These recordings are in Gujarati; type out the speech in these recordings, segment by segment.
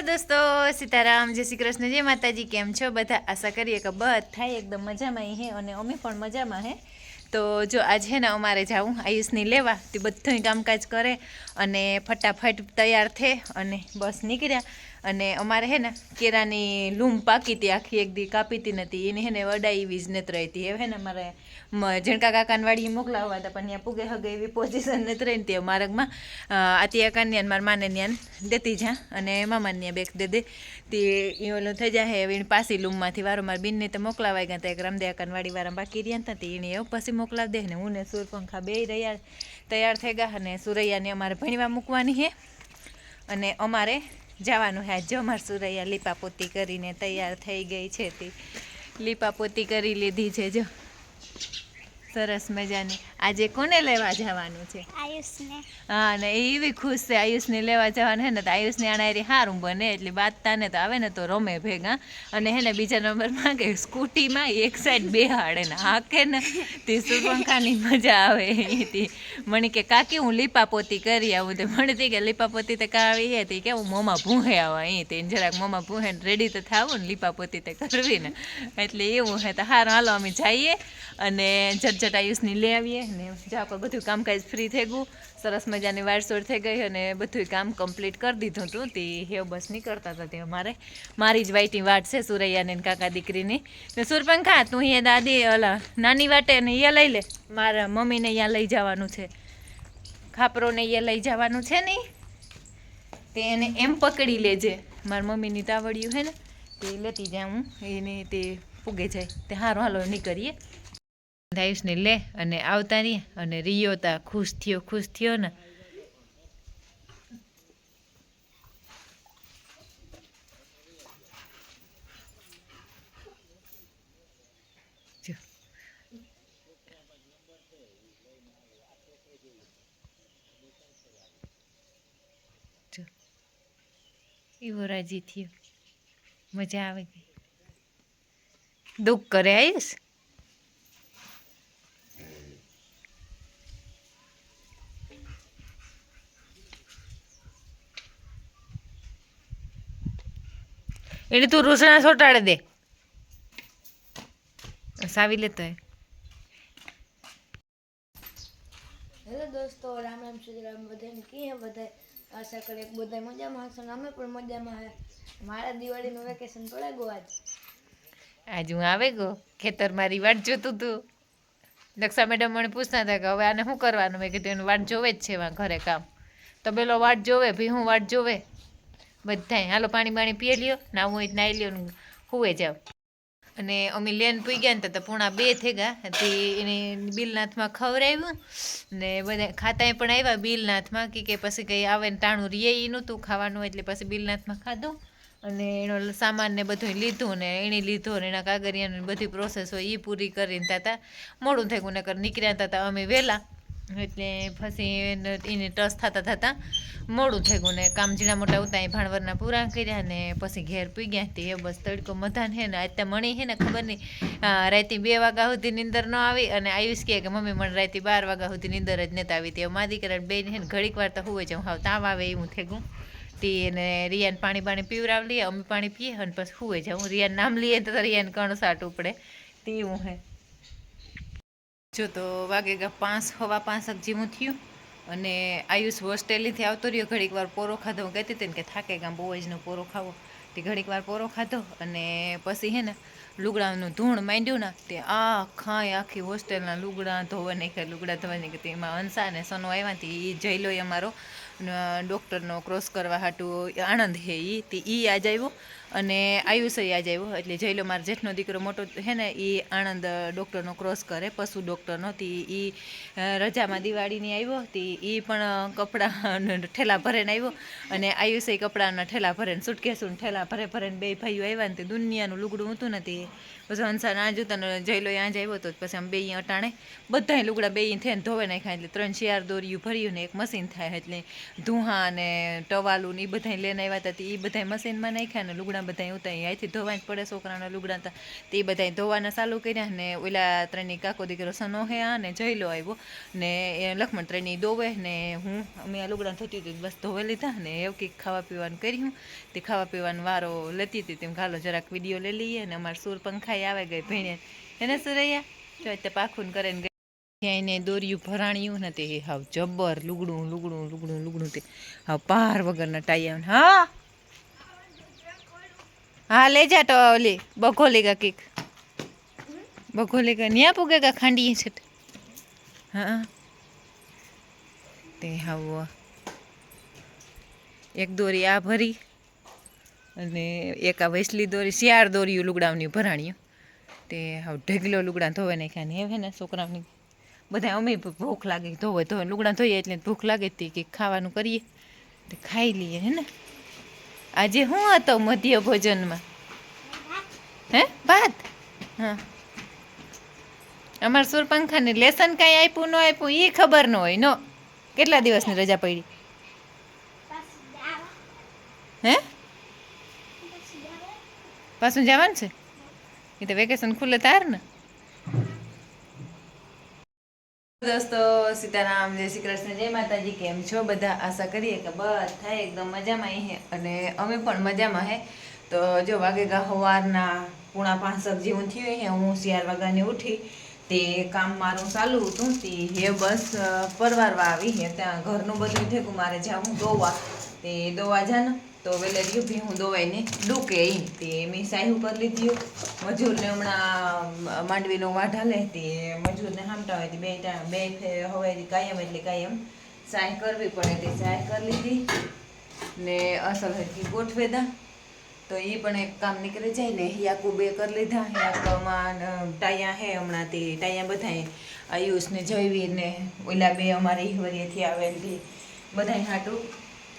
હેલો દોસ્તો, સીતારામ, જય શ્રી કૃષ્ણ, જય માતાજી, કેમ છો? બધા આશા કરીએ કે બધા એકદમ મજામાં હે અને અમે પણ મજામાં હે. તો જો આજ ને અમારે જાવું આયુષની લેવા, તે બધું કામકાજ કરે અને ફટાફટ તૈયાર થે અને બસ નીકળ્યા. અને અમારે હે ને કેરાની લૂમ પાકી હતી, આખી એક દી કાપીતી નથી એની હે ને વડાઈ એવી જ નથી રહેતી હવે હે ને અમારે ઝણકા કાકાનવાડી મોકલાવવા હતા, પણ ત્યાં પૂગે હગે એવી પોઝિશન નથી રહી તે માર્ગમાં આતી કાન્યાન મારા માને ન્યાન દેતી જા અને મામાને ત્યાં બેક દે દે. તે એ ઓલું થઈ જાય હવે એની પાસી લૂમમાંથી વારંવાર બિનને તો મોકલાવાઈ ગયા હતા એક રામદેવ કાનવાડી વારા બાકી રહ્યા હતા, તે એને એવું પછી મોકલાવી દે ને હું ને સૂરપંખા બે રહ્યા, તૈયાર થઈ ગયા અને સુરૈયાને અમારે ભણવા મૂકવાની છે અને અમારે જવાનું હે. જો અમારે સુરૈયા લીપાપોતી કરીને તૈયાર થઈ ગઈ છે તે. લીપાપોતી કરી લીધી છે, જો. સરસ મજાની. આજે કોને લેવા જવાનું છે? આયુષને. હા ને એ એવી ખુશ છે. આયુષને લેવા જવાનું હે ને તો આયુષને આણારી સારું બને. એટલે બાતતા ને તો આવે ને તો રમે ભેગા અને હે ને બીજા નંબરમાં કે સ્કૂટીમાં એક સાઈડ બેહાડે ને હાકે ને તે સુપંખાની મજા આવે એથી. મને કે કાકી હું લીપાપોતી કરી આવું. તો મને તે કે લીપાપોતી તો કાવી હે. તે કે હું મોંમાં ભૂહે આવા અહીં તે જરાક મોંમાં ભૂહે ને રેડી તો થાવું ને લીપાપોતી તો કરવી ને. એટલે એવું હે. તો હારું હાલો અમે જઈએ. અને આયુષની લઈ આવીએ ને જ્યાં પર બધું કામકાજ ફ્રી થઈ ગયું. સરસ મજાની વારસોડ થઈ ગઈ અને બધું કામ કમ્પ્લીટ કરી દીધું હતું. તે હેવ બસ નીકળતા હતા તે અમારે. મારી જ વાઈટી વાટ છે સુરૈયાને કાકા દીકરીની. ને સુરપંખા, તું અહીંયા દાદી ઓલા નાની વાટે ને અહીંયા લઈ લે. મારા મમ્મીને અહીંયા લઈ જવાનું છે. ખાપરોને અહીંયા લઈ જવાનું છે ને. તે એને એમ પકડી લેજે મારા મમ્મીની તાવડિયું હે ને, તે લેતી જાઉં. એને તે પૂગે જાય. તે હારો હાલો નીકળીએ. આયુષને લે અને આવતા રહી અને રિયો તા ખુશ થયો ખુશ થયો ને. એવો રાજી થયો મજા આવે દુઃખ કરે આયુષ એને તું રૂસણા સોટાડે દે. સાવી લેતો હે હેલો દોસ્તો રામ રામ શ્રી રામ બધાને. કીએ બધા? આશા કરે બધા મજામાં હશે અમે પણ મજામાં હે. મારા દિવાળીનું વેકેશન પડે ગો આજ. આજ હું આવે ગો? ખેતર મારી વાટ જોતું તું. દક્ષા મેડમ મને પૂછતા હતા કે હવે આને શું કરવાનું? મેં કીધું એનું વાટ જોવે જ છે એમાં ઘરે કામ. તો પેલો વાટ જોવે? ભી હું વાટ જોવે? બધાય, હાલો પાણી બાણી પીએ લ્યો નાવું હોય નાહી લ્યો ને હુએ જાવ અને અમે લેન પૂઈ ગયા ને તો પૂણા બે થઈ ગયા તે એને બિલનાથમાં ખવડાવ્યું, ને બધા ખાતાએ પણ આવ્યા બિલનાથમાં કે કે પછી કંઈ આવે ને ટાણું રીએ નહોતું, ખાવાનું એટલે પછી બિલનાથમાં ખાધું. અને એનો સામાન ને બધું લીધું ને એણે લીધો ને એના કાગળિયાની બધી પ્રોસેસ હોય એ પૂરી કરીને તાતા, મોડું થઈ નકર નીકળ્યા હતા અમે વહેલા એટલે પછી એને ટસ થતાં થતાં મોડું થઈ ગયું ને કામ ઝીણા મોટા ઉતા એ ભાણવરના પૂરા કર્યા ને પછી ઘેર પી ગયા તે બસ તડકો મધાન હે ને અત્યારે મણી હે ને ખબર નહીં. રાતે બે વાગ્યા સુધી નીંદર ન આવી અને આયુષ કહે કે, મમ્મી, મને રાતે બાર વાગ્યા સુધી નીંદર જ નથી આવી. તે મા દીકરા બે હે ને ઘડીક વાર તો હુવે જાઉં હાવ તાવ આવે એવું થઈ ગયું તે એને રિયાન પાણી પાણી પીવરાવ લઈએ અમે પાણી પીએ અને પછી હુએ જાઉં રિયાન નામ લઈએ તો રિયાન કણ સાટ ઉપડે. તેવું હે. જો તો વાગે પાંચ, હવા પાંચ જીમું થયું અને આયુષ હોસ્ટેલીથી આવતો રહ્યો. ઘડીક વાર પોરો ખાધો. હું કહેતી હતી ને કે થાકે ગામ બહુ જ પોરો ખાવો. તે ઘડીક વાર પોરો ખાધો અને પછી હે ને લુગડાનું ધૂણ માંડ્યું ને તે આખા આખી હોસ્ટેલના લુગડા ધોવા નાખ્યા. લુગડા ધોવા નાખ્યા. એમાં અંસા અને સનો આવ્યા તે એ જઈલો અમારો ડૉક્ટરનો ક્રોસ કરવા હાટું આણંદ હે એ તે એ આજ આવ્યો અને આયુષ આજ આવ્યો, એટલે જયલો મારો જેઠનો દીકરો મોટો હે ને એ આણંદ ડૉક્ટરનો ક્રોસ કરે, પશુ ડૉક્ટરનો, તે એ રજામાં દિવાળીની આવ્યો, તે એ પણ કપડાં ઠેલા ભરેને આવ્યો અને આયુષ કપડાના ઠેલા ભરેને સુટકેસું ઠેલા ભરે ભરેને બે ભાઈઓ આવ્યા ને, તે દુનિયાનું લુગડું હતું ને, તે પછી હંસા ના જોતા જયલો ત્યાં જ આવ્યો, તો પછી આમ બે અટાણે, બધાય લુગડા બે થઈને ધોવે નાખ્યા, એટલે ત્રણ ચાર દોરીયું ભર્યું ને એક મશીન થાય, એટલે ધુહા ને ટવાલું ને એ બધા લઈને આવ્યા હતા એ બધા મશીનમાં નાખ્યા ને લુગડા બધા ઉતારી અહીંથી ધોવા જ પડે છોકરાના લુગડા હતા તે બધા ધોવાના ચાલુ કર્યા ને ઓલા ત્રણની કાકો દીકરો સનો હે આ ને જઈલો આવ્યો ને એ લક્ષ્મણ ત્રણની દોવે ને હું, અમે આ લુગડા થતી હતી બસ ધોવે લીધા ને એવું કંઈક ખાવા પીવાનું કર્યું. તે ખાવા પીવાનો વારો લેતી હતી તેમ ખાલો જરાક વીડિયો લઈ લઈએ ને અમારે સુર પંખાઈ આવે ગઈ ભેણે. એને સુરૈયા જો તે પાખું કરે ને ત્યાં એને દોર્યું ભરાણ્યું ને તે હાવ જબ્બર, લુગડું લુગડું લુગડું લુગડું તે હાવ પાર વગરના ટાયા હા? હા, લે જા તો ઓલી બઘોલી કેક. કીક બઘોલી કા ન્યા પૂગે કા ખાંડી છે હા? તે હાવ એક દોરી આ ભરી અને એક આ વૈસલી દોરી, શિયાળ દોર્યું લુગડાવની ભરાણ્યું. તે હાવ ઢગલો લુગડા ધોવે નાખ્યા ને, હે ને, છોકરાઓની. બધા અમે ભૂખ લાગે ધોવે ધોવે લુગડા ધોઈએ એટલે ભૂખ લાગે તે કે ખાવાનું કરીએ. તો ખાઈ લઈએ, હે ને? આજે શું હતો મધ્ય ભોજનમાં? હે? ભાત? હા. અમારા સુરપંખાને લેસન કાંઈ આપ્યું ન આપ્યું એ ખબર ન હોય. નો. કેટલા દિવસની રજા પડી? હે? પાછું જવાનું છે? એ તો વેકેશન ખુલ્લે તાર ને? દોસ્તો, સીતારામ, જય શ્રી કૃષ્ણ, જય માતાજી, કેમ છો? બધા આશા કરીએ કે બધા એકદમ મજામાં હે. અને અમે પણ મજામાં હે. તો જો વાગેગા સવારના પૂણા પાંચક જેવું થયું હે, હું શિયાર વાગાની ઉઠી, તે કામ મારું ચાલુ હતું, તે હે બસ પરવારવા આવી હે. ત્યાં ઘરનું બધું થયું મારે જાવું, દોવા. તે દોવા જાને. તો વેલે રહ્યું ભી હું દોવાઈને ડૂકે એ તે મેં સાહ્યું કરી લીધી મજૂરને હમણાં માંડવીનો વાઢા લે તે મજૂરને હામટા હોય. તે બે બે હવે કાયમ એટલે કાયમ સાય કરવી પડે. તે સાય કરી લીધી ને અસલ હતી ગોઠવે દા. તો એ પણ એક કામ નીકળી જાય ને. યાકુ બે કરી લીધા. યાકમાં ટાયા હે હમણાં તે ટાયા બધાય આયુષ ને જયવીર ને ઓલા બે અમારે ઈશ્વરીએથી આવેલી. બધાય હાટું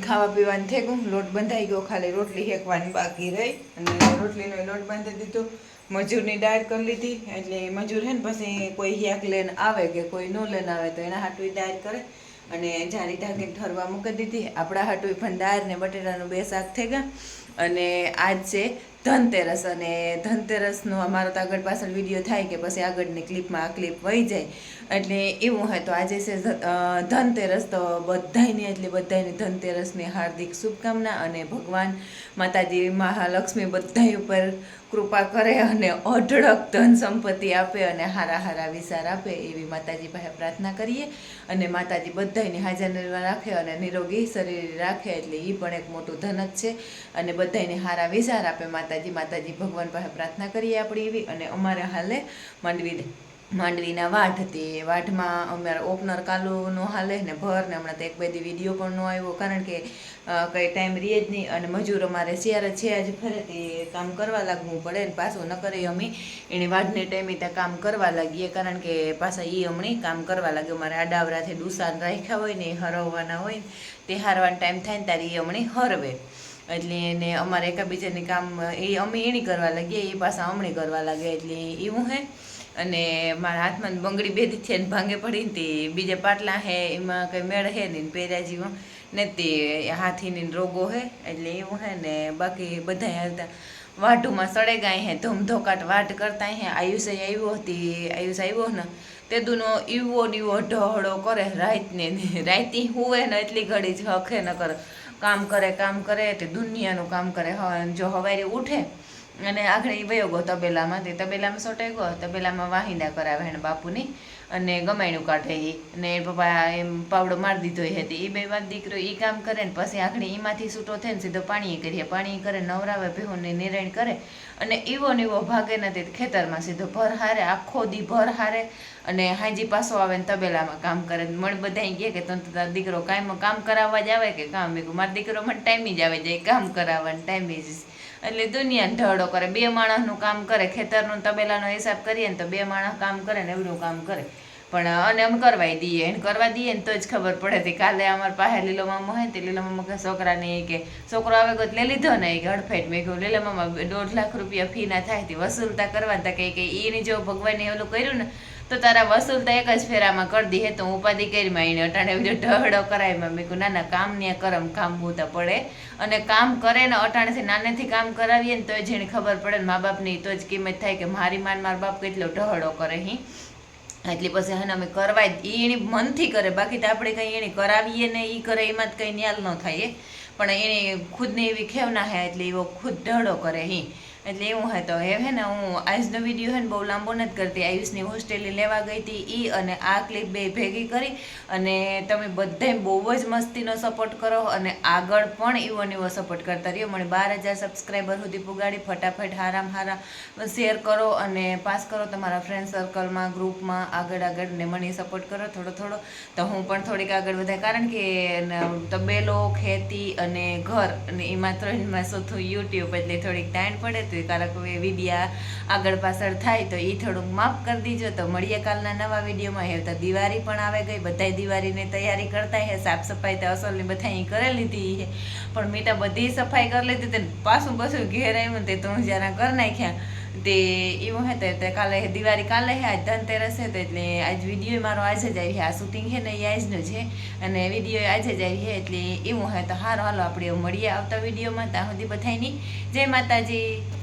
ખાવા પીવાનું થઈ ગયું. લોટ બંધાઈ ગયો, ખાલી રોટલી હેકવાની બાકી રહી. અને રોટલીનો લોટ બાંધી દીધો. મજૂરની દાળ કરી લીધી. એટલે મજૂર હે ને, પછી કોઈ હેક લઈને આવે કે કોઈ ન લઈને આવે, તો એના હાટવી દાળ કરે. અને જારી ઢાંકીને ઠરવા મૂકી દીધી. આપણા હાટવી પણ દાળ ને બટેટાનું બે શાક થઈ ગયા. અને આજ છે ધનતેરસ અને ધનતેરસનો અમારો તો આગળ પાછળ વીડિયો થાય કે પછી આગળની ક્લિપમાં આ ક્લિપ વહી જાય. એટલે એવું હોય તો આજે છે ધનતેરસ તો બધાને એટલે બધાયની ધનતેરસની હાર્દિક શુભકામના અને ભગવાન માતાજી, મહાલક્ષ્મી બધા ઉપર કૃપા કરે અને અઢળક ધન સંપત્તિ આપે અને હારા હારા વિચાર આપે એવી માતાજી પાસે પ્રાર્થના કરીએ. અને માતાજી બધાને હાજર રાખે અને નિરોગી શરીર રાખે એટલે એ પણ એક મોટું ધન જ છે. અને બધાયને હારા વિચાર આપે માતાજી. માતાજી ભગવાન પાસે પ્રાર્થના કરીએ આપણી એવી. અને અમારે હાલે માંડવી માંડવીના વાઢ હતી. વાઢમાં અમારે ઓપનર કાલુનો હાલે ને ભર ને હમણાં તો એક બે દી વીડિયો પણ ન આવ્યો. કારણ કે કંઈ ટાઈમ રહે જ નહીં અને મજૂર અમારે શિયાળે છે જ ફરે તે કામ કરવા લાગવું પડે ને પાછું. ન કરે અમે એને વાઢને ટાઈમે ત્યાં કામ કરવા લાગીએ. કારણ કે પાછા એ હમણાં કામ કરવા લાગે. અમારે આડાવરાથી ડુસાન રાખ્યા હોય ને હરવવાના હોય ને, તે હારવાનો ટાઈમ થાય ને ત્યારે એ હમણાં હરવે. એટલે એને અમારે એકાબીજાની કામ, એ અમે એની કરવા લાગીએ, એ પાછા હમણાં કરવા લાગે. એટલે એવું હે. અને મારા હાથમાં બંગડી બેધી છે ને ભાંગે પડીને તે બીજા પાટલા હે, એમાં કંઈ મેળ હે નહીં પહેર્યા જેવા ને તે હાથીની રોગો હે, એટલે એવું હે ને બાકી બધા હાલતા વાઢુમાં સડે ગાય હે, ધૂમધોકાટ વાટ કરતા હે. આયુષ આવ્યો હતી આયુષ આવ્યો ને, તે દુનો ઈવો ડીવો ઢહળો કરે રાતને રાતી હુવે ને એટલી ઘડી જ હખે ન કરે કામ કરે કામ કરે, તે દુનિયાનું કામ કરે. જો હવારે ઉઠે અને આગળ એ વયો ગયો તબેલામાં. તે તબેલામાં સોટાઈ ગયો. તબેલામાં વાહિંદા કરાવે એને બાપુની. અને ગમાયણું કાઢે એ એના પપ્પા એમ પાવડો મારી દીધો એ હતી એ બે વાત દીકરો એ કામ કરે ને પછી આગળ એમાંથી છૂટો થઈને સીધો પાણીએ કરીએ. પાણી કરે, નવરાવે, ભેહોને નિરાયણ કરે. અને એવો ને એવો ભાગે નથી ખેતરમાં સીધો ભર હારે, આખો દી ભર હારે. અને હાજી પાછો આવે ને તબેલામાં કામ કરે. મણ બધા કહે કે તને દીકરો કાંઈ કામ કરાવવા જ આવે કે કામ? મેં મારો દીકરો મને ટાઈમે જ આવે જાય. કામ કરાવવાનું ટાઈમે જ. એટલે દુનિયા ઢળો કરે. બે માણસનું કામ કરે, ખેતરનું તબેલાનો હિસાબ કરીએ ને તો બે માણસ કામ કરે ને એવડું કામ કરે. પણ અને અમે કરવાય દઈએ, એને કરવા દઈએ ને તો જ ખબર પડે હતી કાલે અમાર પાસે લીલો મામો હોય તે લીલો મામા કે છોકરાને એ કે, છોકરો આવે તો લઈ લીધો ને એ કે હડફેટ મેં કહ્યું લીલા મામા દોઢ લાખ રૂપિયા ફી ના થાય તે વસૂલતા કરવા તા કે એની જો ભગવાને ઓલું કર્યું ને તો તારા વસૂલતા એક જ ફેરામાં કરી હે તો હું ઉપાધિ કરી માંડી અટાણે બધો ઢહડો કરાય. માં કહ્યું ના ના, કામ ને કરમ કામ બહુતા પડે. અને કામ કરે ને અટાણેથી નાનેથી કામ કરાવીએ ને તો જેને ખબર પડે ને મા બાપની તો જ કિંમત થાય કે મારી માન મારા બાપ કેટલો ઢહડો કરે હી. એટલી પછી હે અમે કરવાય એ એની મનથી કરે. બાકી તો આપણે કંઈ એને કરાવીએ ને એ કરે, એમાં જ કંઈ ન્યાલ ન થાય પણ એને ખુદને એવી ખેવના હે એટલે એવો ખુદ ઢહડો કરે હી. એટલે એવું હતું. હે હે ને હું આજનો વીડિયો હે ને બહુ લાંબો નથી કરતી. આયુષની હોસ્ટેલે લેવા ગઈ હતી ઈ અને આ ક્લિપ બે ભેગી કરી અને તમે બધાય બહુ જ મસ્તીનો સપોર્ટ કરો અને આગળ પણ એવો ને એવો સપોર્ટ કરતા રહ્યો. મને બાર હજાર સબસ્ક્રાઈબર સુધી પુગાડી. ફટાફટ હારામ હારા શેર કરો અને પાસ કરો તમારા ફ્રેન્ડ સર્કલમાં ગ્રુપમાં આગળ આગળ ને મને સપોર્ટ કરો થોડો થોડો. તો હું પણ થોડીક આગળ વધાય કારણ કે તબેલો ખેતી અને ઘર અને એમાં ત્રણમાં સોથું યુટ્યુબ એટલે થોડીક ટાઈમ પડે તો કારણ કે વિડીયા આગળ પાછળ થાય તો એ થોડુંક માફ કરી દીજો. તો મળીએ કાલના નવા વિડીયોમાં. હે તો દિવાળી પણ આવે ગઈ. બધાય દિવાળીની તૈયારી કરતા હે. સાફ સફાઈ તો અસલની બધા કરી લીધી હે. પણ મીટા બધી સફાઈ કરી લીધી તે પાછું પાછું ઘેર આવ્યું તે ત્રણ જણા કરી નાખ્યા. તે એવું હે તો કાલે દિવાળી કાલે હે, આજ ધનતેરસ હે તો એટલે આજ વીડિયો મારો આજે જ આવી આ શૂટિંગ છે ને એ આજનો છે અને વીડિયો આજે જ આવી છે એટલે એવું હે તો હારો હાલો, આપણે મળીએ આવતા વિડીયોમાં. ત્યાં સુધી બધાની જય માતાજી.